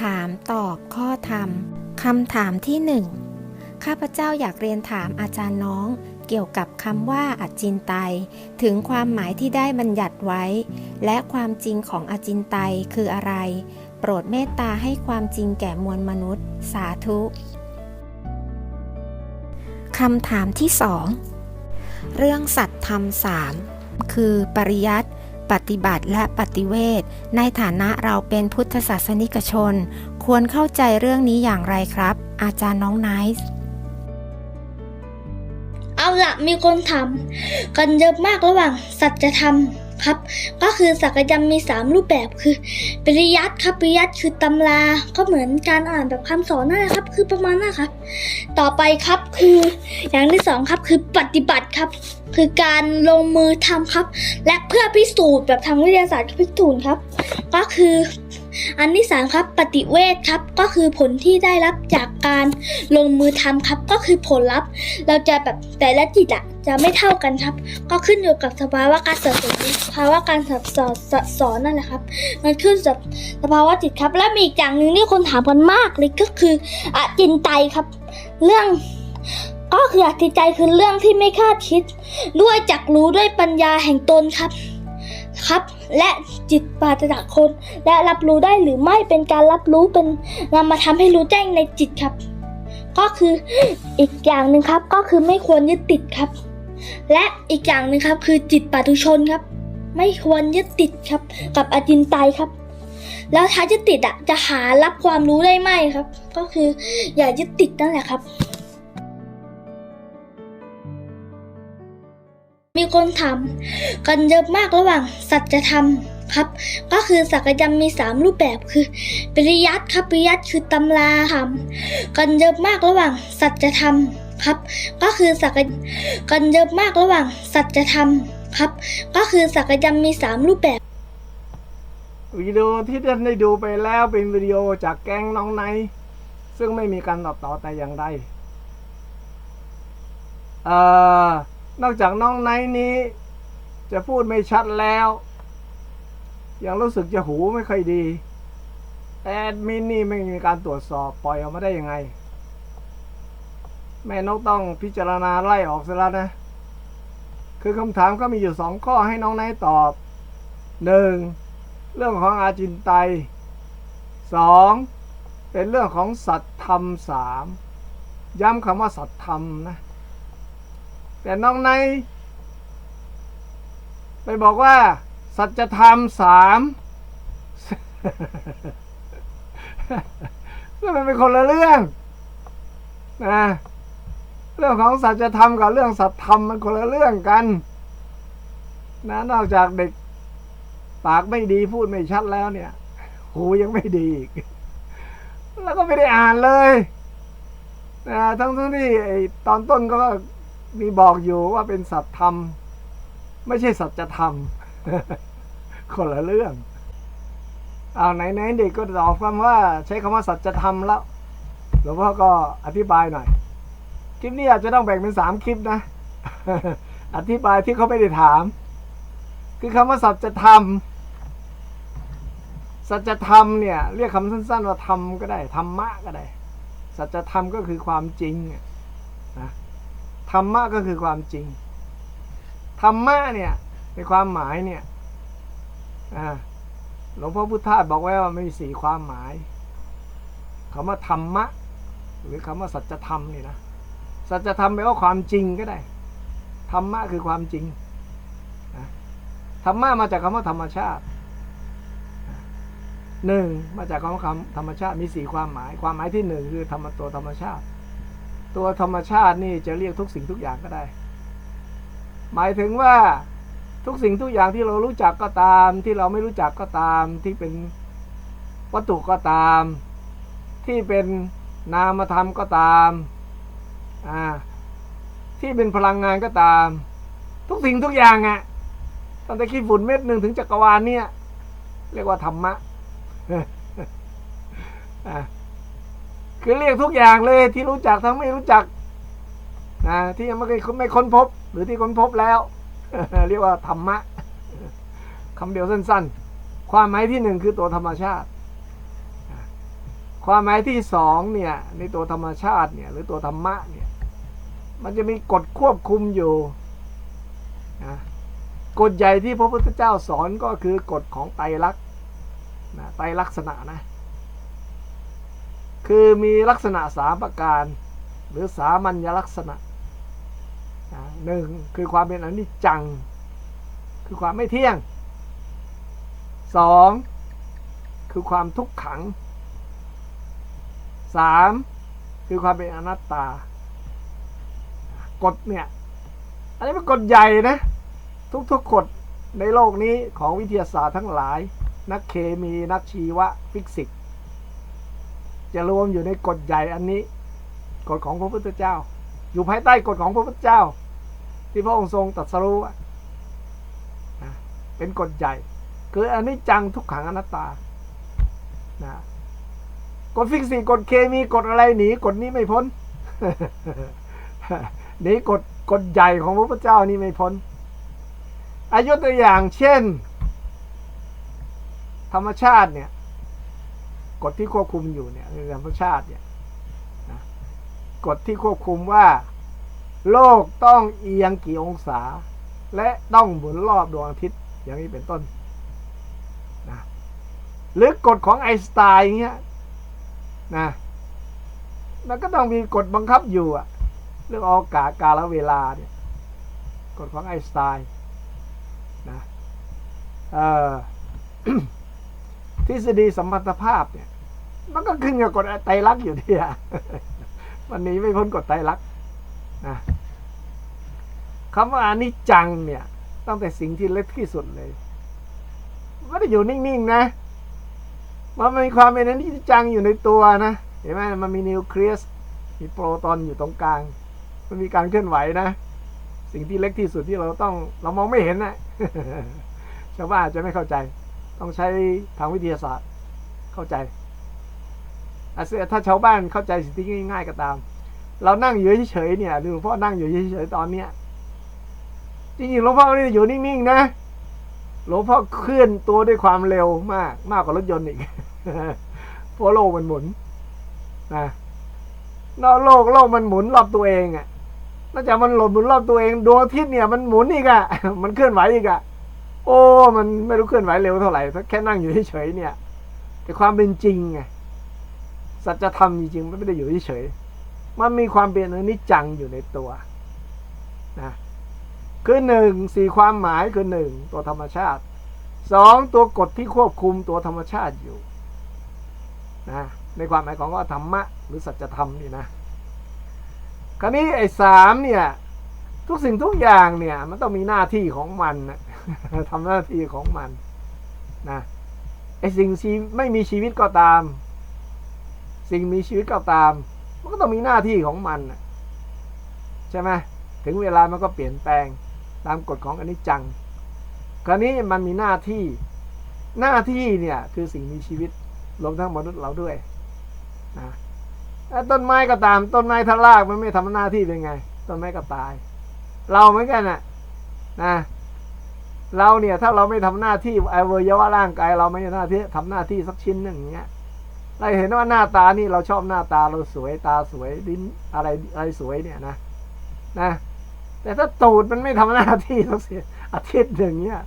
ถามตอบข้อธรรมคำถามที่หนึ่งข้าพเจ้าอยากเรียนถามอาจารย์น้อง เกี่ยวกับคำว่าอาจินไตย ถึงความหมายที่ได้บัญญัติไว้ และความจริงของอาจินไตยคืออะไร โปรดเมตตาให้ความจริงแก่มวลมนุษย์ สาธุคำถามที่สองเรื่องสัตธรรมสามคือปริยัติ ปฏิบัติและปฏิเวทในฐานะเราเป็นพุทธศาสนิกชน ควรเข้าใจเรื่องนี้อย่างไรครับ อาจารย์น้องไนท์เอาละมีคนถามกันเยอะมากระหว่างสัจธรรม ครับ ก็คือสักยรรมมี 3 รูปแบบคือปริยัติครับปริยัติคือตำราก็เหมือนการอ่านแบบคำสอนนั่นแหละครับ คือประมาณนั้นครับ ต่อไปครับคืออย่างที่สองครับคือปฏิบัติครับ คือการลงมือทำครับ และเพื่อพิสูจน์แบบทางวิทยาศาสตร์พิสูจน์ครับ ก็คือ อันที่สามครับปฏิเวทครับก็คือผลที่ได้รับจากการลงมือทำครับก็คือผลลัพธ์ เราจะแบบแต่ละจิตอะจะไม่เท่ากันครับ ก็ขึ้นอยู่กับสภาวะการสอนสภาวะการสอนสอนสอนนั่นแหละครับ มันขึ้นกับสภาวะจิตครับ และมีอีกอย่างหนึ่งที่คนถามกันมากเลยก็คืออจินไตครับ เรื่องก็คืออจินไตคือเรื่องที่ไม่คาดคิด ด้วยจักรู้ด้วยปัญญาแห่งตนครับ ครับ และจิตปราศจากคน และรับรู้ได้หรือไม่เป็นการรับรู้เป็นนำมาทำให้รู้แจ้งในจิตครับ ก็คืออีกอย่างหนึ่งครับก็คือไม่ควรยึดติดครับ และอีกอย่างหนึ่งครับ คือจิตปัตุชนครับ ไม่ควรยึดติดครับ กับอจินไตยครับ แล้วถ้ายึดติดอะจะหารับความรู้ได้ไหมครับ ก็คืออย่ายึดติดนั่นแหละครับ มีคนถามกันเยอะมากระหว่างสัจธรรมครับ ก็คือสักยรรมมี3รูปแบบคือปริยัติครับปริยัติคือตำราธรรมกันเยอะมากระหว่างสัจธรรมครับ ก็คือสักกันเยอะมากระหว่างสัจธรรมครับ ก็คือสักยรรมมี3รูปแบบวิดีโอที่ท่านได้ดูไปแล้วเป็นวิดีโอจากแก๊งน้องไนซึ่งไม่มีการตัดต่อแต่อย่างใดเอ่อ นอกจากน้องไนนี้ จะพูดไม่ชัดแล้ว ยังรู้สึกจะหูไม่ค่อยดีแอดมินนี่ไม่มีการตรวจสอบปล่อยออกมาได้ยังไง แม่นกต้องพิจารณาไล่ออกซะแล้วนะ คือคำถามก็มีอยู่สองข้อให้น้องไนตอบหนึ่งเรื่องของอาจินไตยสองเป็นเรื่องของสัตธรรมสามย้ำคำว่าสัตธรรมนะ แต่น้องในไปบอกว่า สัจธรรมสามซึ่มันเป็นคนละเรื่องนะเรื่องของสัจธรรมกับเรื่องสัตธรรมมันคนละเรื่องกันนะนอกจากเด็กปากไม่ดีพูดไม่ชัดแล้วเนี่ย หูยังไม่ดีอีก แล้วก็ไม่ได้อ่านเลยนะทั้งทั้งที่ตอนต้นก็ มีบอกอยู่ว่าเป็นสัตธรรม ไม่ใช่สัจธรรม คนละเรื่องเอาไหนไหนๆเด็กก็ตอบคำว่าใช้คำว่าสัจธรรมแล้วหลวงพ่อก็อธิบายหน่อยคลิปนี้อาจจะต้องแบ่งเป็นสามคลิปนะ อธิบายที่เขาไม่ได้ถาม คือคำว่าสัจธรรม สัจธรรมเนี่ย เรียกคำสั้นๆว่าธรรมก็ได้ธรรมะก็ได้ สัจธรรมก็คือความจริงอะนะ ธรรมะก็คือความจริง ธรรมะเนี่ยในความหมายเนี่ยอ่าหลวงพ่อพุทธาสบอกไว้ว่ามีสี่ความหมายคำว่าธรรมะ หรือคำว่าสัจธรรมนี่นะสัจธรรมแปลว่าความจริงก็ได้ ธรรมะคือความจริงธรรมะมาจากคำว่าธรรมชาติหนึ่งมาจากคำว่าธรรมชาติมีสี่ความหมาย ความหมายที่หนึ่งคือธรรมตัวธรรมชาติ ตัวธรรมชาตินี่จะเรียกทุกสิ่งทุกอย่างก็ได้ หมายถึงว่าทุกสิ่งทุกอย่างที่เรารู้จักก็ตาม ที่เราไม่รู้จักก็ตาม ที่เป็นวัตถุก็ตาม ที่เป็นนามธรรมก็ตามอ่าที่เป็นพลังงานก็ตาม ทุกสิ่งทุกอย่างอะ่ะตั้งแต่ขี้ฝุ่นเม็ดหนึ่งถึงจักรวาลเนี่ย เรียกว่าธรรมะอะ คือเรียกทุกอย่างเลยที่รู้จักทั้งไม่รู้จักนะที่ยังไม่เคยไม่ค้นพบ หรือที่ค้นพบแล้ว เรียกว่าธรรมะคำเดียวสั้น ๆ ความหมายที่หนึ่งคือตัวธรรมชาติ ความหมายที่สองเนี่ยในตัวธรรมชาติเนี่ยหรือตัวธรรมะเนี่ยมันจะมีกฎควบคุมอยู่นะกฎใหญ่ที่พระพุทธเจ้าสอนก็คือกฎของไตรลักษณ์นะไตรลักษณะนะ คือมีลักษณะสามประการ หรือสามัญลักษณะหนึ่งคือความเป็นอนิจจัง คือความไม่เที่ยงสองคือความทุกขังสามคือความเป็นอนัตตากฎเนี่ยอันนี้เป็นกฎใหญ่นะ ทุกๆกฎในโลกนี้ของวิทยาศาสตร์ทั้งหลาย นักเคมีนักชีวะฟิสิกส์ จะรวมอยู่ในกฎใหญ่อันนี้ กฎของพระพุทธเจ้า อยู่ภายใต้กฎของพระพุทธเจ้า ที่พระองค์ทรงตรัสรู้นเป็นกฎใหญ่ คืออันนี้จังทุกขังอนัตตานะกฎฟิสิกส์กฎเคมีกฎอะไรหนีกฎนี้ไม่พ้นหนีกฎกฎใหญ่ของพระพุทธเจ้านี่ไม่พ้นอายุตัวอย่างเช่น ธรรมชาติเนี่ย ฎที่ควบคุมอยู่เนี่ยในธรรมชาติเนี่ยนะกฎที่ควบคุมว่า โลกต้องเอียงกี่องศา และต้องหมุนรอบดวงอาทิตย์อย่างนี้เป็นต้นนะหรือกฎของไอน์สไตน์อย่างเงี้ยนะมันก็ต้องมีกฎบังคับอยู่อะเรื่องอกาศกาลเวลาเนี่ยกฎของไอน์สไตน์นะเอ่อทฤษฎีสัมพัทธภาพเนี่ย มันก็ขึ้นกับกฎไตรลักษณ์อยู่ดีอะวันนี้ไม่พ้นกฎไตรลักษณ์นะคำว่าอนิจจังเนี่ยตั้งแต่สิ่งที่เล็กที่สุดเลยมันไม่ได้อยู่นิ่งๆนะ มันมีความเป็นอนิจจังอยู่ในตัวนะ เห็นไหมมันมีนิวเคลียส มีโปรตอนอยู่ตรงกลาง มันมีการเคลื่อนไหวนะ สิ่งที่เล็กที่สุดที่เราต้องเรามองไม่เห็นนะชาวบ้านอาจจะไม่เข้าใจ ต้องใช้ทางวิทยาศาสตร์เข้าใจ ถ้าชาวบ้านเข้าใจสิ่งที่ง่ายๆก็ตาม เรานั่งอยู่เฉยๆเนี่ยหลวงพ่อนั่งอยู่เฉยๆตอนเนี้ยจริงๆหลวงพ่อไม่ได้อยู่นิ่งๆนะหลวงพ่อเคลื่อนตัวด้วยความเร็วมาก มากกว่ารถยนต์อีกเพราะโลกมันหมุนนะนอกโลกโลกมันหมุนรอบตัวเองอะ่ะนอกจากมันหลบหมุนรอบตัวเองดวงอาทิตย์เนี่ยมันหมุนอีกอะ่ะ มันเคลื่อนไหวอีกอะ่ะ โอ้ มันไม่รู้เคลื่อนไหวเร็วเท่าไหร่แค่นั่งอยู่เฉยๆเนี่ย แต่ความเป็นจริงไง สัจธรรมจริงๆมันไม่ได้อยู่เฉยๆมันมีความเป็นอนิจจังอยู่ในตัวนะคือหนึ่งสี่ความหมายคือหนึ่งตัวธรรมชาติสองตัวกฎที่ควบคุมตัวธรรมชาติอยู่นะในความหมายของว่าธรรมะหรือสัจธรรมนี่นะคราวนี้ไอ้สามเนี่ยทุกสิ่งทุกอย่างเนี่ยมันต้องมีหน้าที่ของมันนะทำหน้าที่ของมันนะไอ้สิ่งชีไม่มีชีวิตก็ตาม สิ่งมีชีวิตก็ตาม มันก็ต้องมีหน้าที่ของมันใช่ไหมถึงเวลามันก็เปลี่ยนแปลงตามกฎของอนิจจัง คราวนี้มันมีหน้าที่หน้าที่เนี่ยคือสิ่งมีชีวิตรวมทั้งมนุษย์เราด้วยนะแล้วต้นไม้ก็ตาม ต้นไม้ถ้ารากมันไม่ทำหน้าที่เป็นไง ต้นไม้ก็ตาย เราเหมือนกันน่ะนะเราเนี่ยถ้าเราไม่ทำหน้าที่อวัยวะร่างกาย เราไม่ทำหน้าที่ทำหน้าที่สักชิ้นหนึ่งอย่างเงี้ย เราเห็นว่าหน้าตานี่เราชอบหน้าตาเราสวยตาสวยลิ้นอะไรอะไรสวยเนี่ยนะนะ แต่ถ้าตูดมันไม่ทำหน้าที่สักเสียอาทิตย์หนึ่งเนี่ย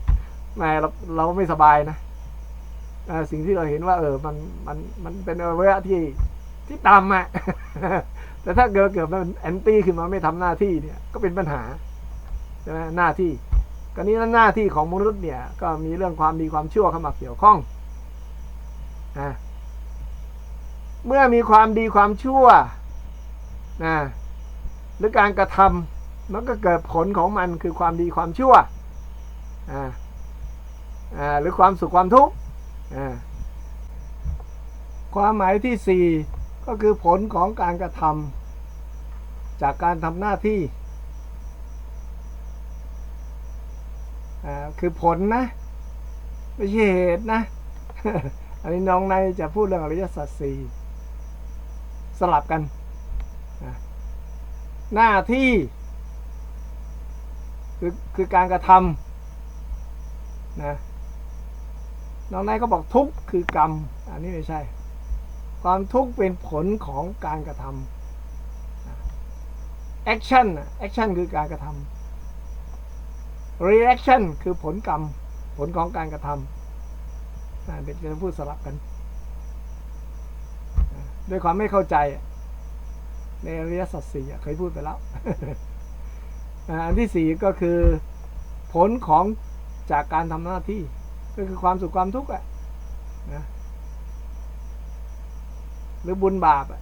แหมเราเราไม่สบายนะสิ่งที่เราเห็นว่า เออมันมันมันเป็นอวัยวะที่ที่ต่ำอะแต่ถ้าเกิดเกิดมันแอนตี้ขึ้นมาไม่ทำหน้าที่เนี่ย ก็เป็นปัญหาใช่ไหมหน้าที่ก็นี้หน้าที่ของมนุษย์เนี่ย ก็มีเรื่องความดีความชั่วเข้ามาเกี่ยวข้องอ่า เมื่อมีความดีความชั่วนะหรือการกระทำมันก็เกิดผลของมันคือความดีความชั่วอ่าอ่าหรือความสุขความทุกข์อ่าความหมายที่สี่ก็คือผลของการกระทำจากการทำหน้าที่อ่าคือผลนะไม่ใช่เหตุนะ อันนี้น้องในจะพูดเรื่องอริยสัจสี่ สลับกัน หน้าที่คือคือการกระทำนะน้องนายก็บอกทุกข์คือกรรม อันนี้ไม่ใช่ ความทุกข์เป็นผลของการกระทำแอคชั่นแอคชั่นคือการกระทำ reaction คือผลกรรม ผลของการกระทำเด็นกจะพูดสลับกัน ด้วยความไม่เข้าใจ ในอริยสัจสี่เคยพูดไปแล้วอันที่สี่ก็คือ ผลของจากการทำหน้าที่ ก็คือความสุขความทุกข์อะนะหรือบุญบาปอะ